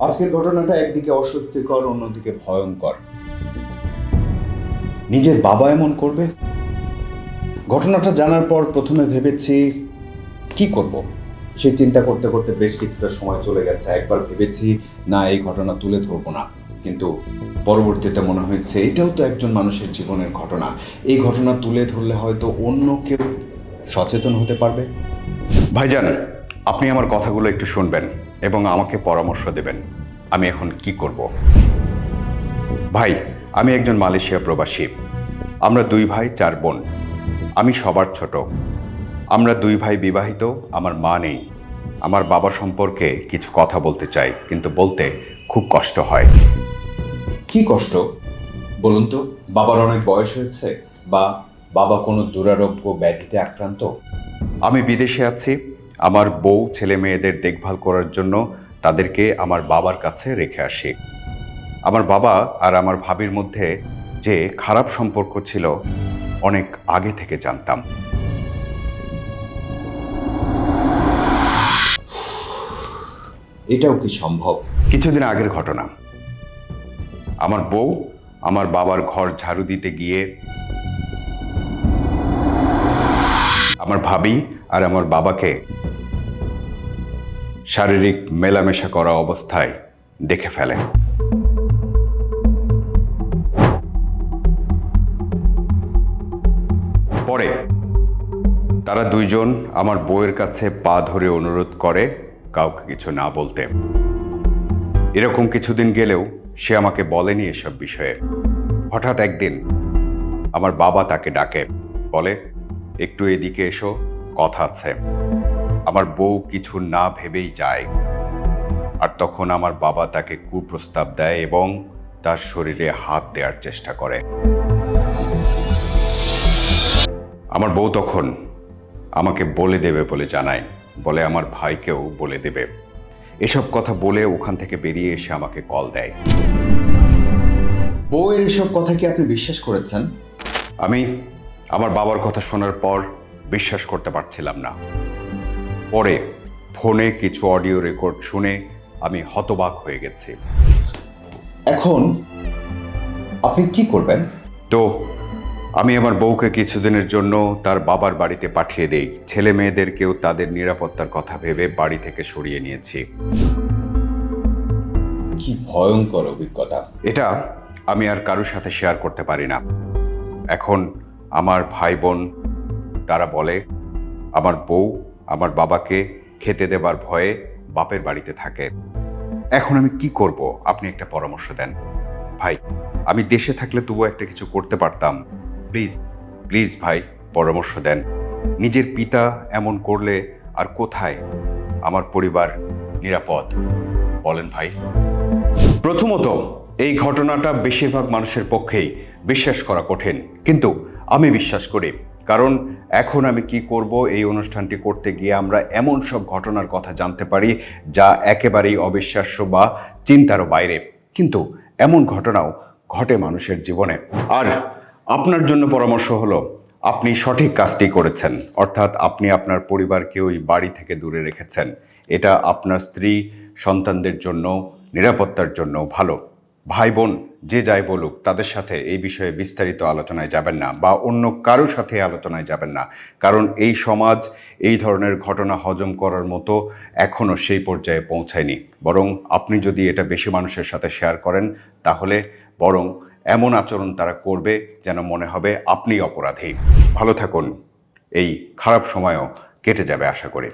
আজকের ঘটনাটা একদিকে অস্বস্তিকর, অন্যদিকে ভয়ঙ্কর। নিজের বাবা এমন করবে? ঘটনাটা জানার পর প্রথমে ভেবেছি, কি করব? সেই চিন্তা করতে করতে বেশ কিছুটা সময় চলে গেছে। একবার ভেবেছি, না, এই ঘটনা তুলে ধরবো না। কিন্তু পরবর্তীতে মনে হয়েছে, এটাও তো একজন মানুষের জীবনের ঘটনা। এই ঘটনা তুলে ধরলে হয়তো অন্য কেউ সচেতন হতে পারবে। ভাইজান, আপনি আমার কথাগুলো একটু শুনবেন। এবং আমাকে পরামর্শ দেবেন আমি এখন কি করব? ভাই আমি একজন মালয়েশিয়া প্রবাসী। আমরা দুই ভাই চার বোন। আমি সবার ছোট। আমরা দুই ভাই বিবাহিত আমার মা নেই। আমার বাবা সম্পর্কে কিছু কথা বলতে চাই কিন্তু বলতে খুব কষ্ট হয়। কি কষ্ট? বলুন তো বাবার অনেক বয়স হয়েছে বা বাবা কোনো দুরারোগ্য ব্যাধিতে আক্রান্ত? আমি বিদেশে আছি আমার বউ ছেলে মেয়েদের দেখভাল করার জন্য তাদেরকে আমার বাবার কাছে রেখে আসি। আমার বাবা আর আমার ভাবির মধ্যে যে খারাপ সম্পর্ক ছিল অনেক আগে থেকে জানতাম। এটাও কি সম্ভব? কিছুদিন আগের ঘটনা। আমার বউ আমার বাবার ঘর ঝাড়ু দিতে গিয়ে আমার ভাবি আর আমার বাবাকে শারীরিক মেলামেশা করা অবস্থায় দেখে ফেলে। পরে তারা দুইজন আমার বউয়ের কাছে পা ধরে অনুরোধ করে কাউকে কিছু না বলতে। এরকম কিছুদিন গেলেও সে আমাকে বলেনি এসব বিষয়ে। হঠাৎ একদিন আমার বাবা তাকে ডাকে, বলে, একটু এদিকে এসো, কথা আছে। আমার বউ কিছু না ভেবেই যায়। আর তখন আমার বাবা তাকে কুপ্রস্তাব দেয় এবং তার শরীরে হাত দেওয়ার চেষ্টা করে। আমার বউ তখন আমাকে বলে দেবে বলে জানায়। বলে আমার ভাইকেও বলে দেবে। এসব কথা বলে ওখান থেকে বেরিয়ে এসে আমাকে কল দেয়। বউয়ের এসব কথা কি আপনি বিশ্বাস করেছেন? আমি আমার বাবার কথা শোনার পর বিশ্বাস করতে পারছিলাম না। পরে ফোনে কিছু অডিও রেকর্ড শুনে আমি হতবাক হয়ে গেছি। এখন আপনি কি করবেন? তো আমি আমার বউকে কিছুদিনের জন্য তার বাবার বাড়িতে পাঠিয়ে দেই। ছেলে মেয়েদেরকেও তাদের নিরাপত্তার কথা ভেবে বাড়ি থেকে সরিয়ে নিয়েছি। কি ভয়ঙ্কর অভিজ্ঞতা। এটা আমি আর কারোর সাথে শেয়ার করতে পারি না। এখন আমার ভাই বোন তারা বলে আমার বউ আমার বাবাকে খেতে দেবার ভয়ে বাপের বাড়িতে থাকে। এখন আমি কি করব? আপনি একটা পরামর্শ দেন। ভাই, আমি দেশে থাকলে তবুও একটা কিছু করতে পারতাম। প্লিজ প্লিজ ভাই, পরামর্শ দেন। নিজের পিতা এমন করলে আর কোথায়? আমার পরিবার নিরাপদ। বলেন ভাই। প্রথমত, এই ঘটনাটা বেশিরভাগ মানুষের পক্ষেই বিশ্বাস করা কঠিন। কিন্তু আমি বিশ্বাস করি কারণ এখন আমি কি করব, এই অনুষ্ঠানটি করতে গিয়ে আমরা এমন সব ঘটনার কথা জানতে পারি যা একেবারেই অবিশ্বাস্য বা চিন্তারও বাইরে। কিন্তু এমন ঘটনাও ঘটে মানুষের জীবনে। আর আপনার জন্য পরামর্শ হলো, আপনি সঠিক কাজটি করেছেন। অর্থাৎ আপনি আপনার পরিবারকে ওই বাড়ি থেকে দূরে রেখেছেন। এটা আপনার স্ত্রী, সন্তানদের জন্য, নিরাপত্তার জন্য ভালো। ভাই বোন যে যাই বলুক, তাদের সাথে এই বিষয়ে বিস্তারিত আলোচনায় যাবেন না বা অন্য কারোর সাথে আলোচনায় যাবেন না। কারণ এই সমাজ এই ধরনের ঘটনা হজম করার মতো এখনও সেই পর্যায়ে পৌঁছায়নি। বরং আপনি যদি এটা বেশি মানুষের সাথে শেয়ার করেন, তাহলে বরং এমন আচরণ তারা করবে যেন মনে হবে আপনি অপরাধী। ভালো থাকুন। এই খারাপ সময়ও কেটে যাবে আশা করি।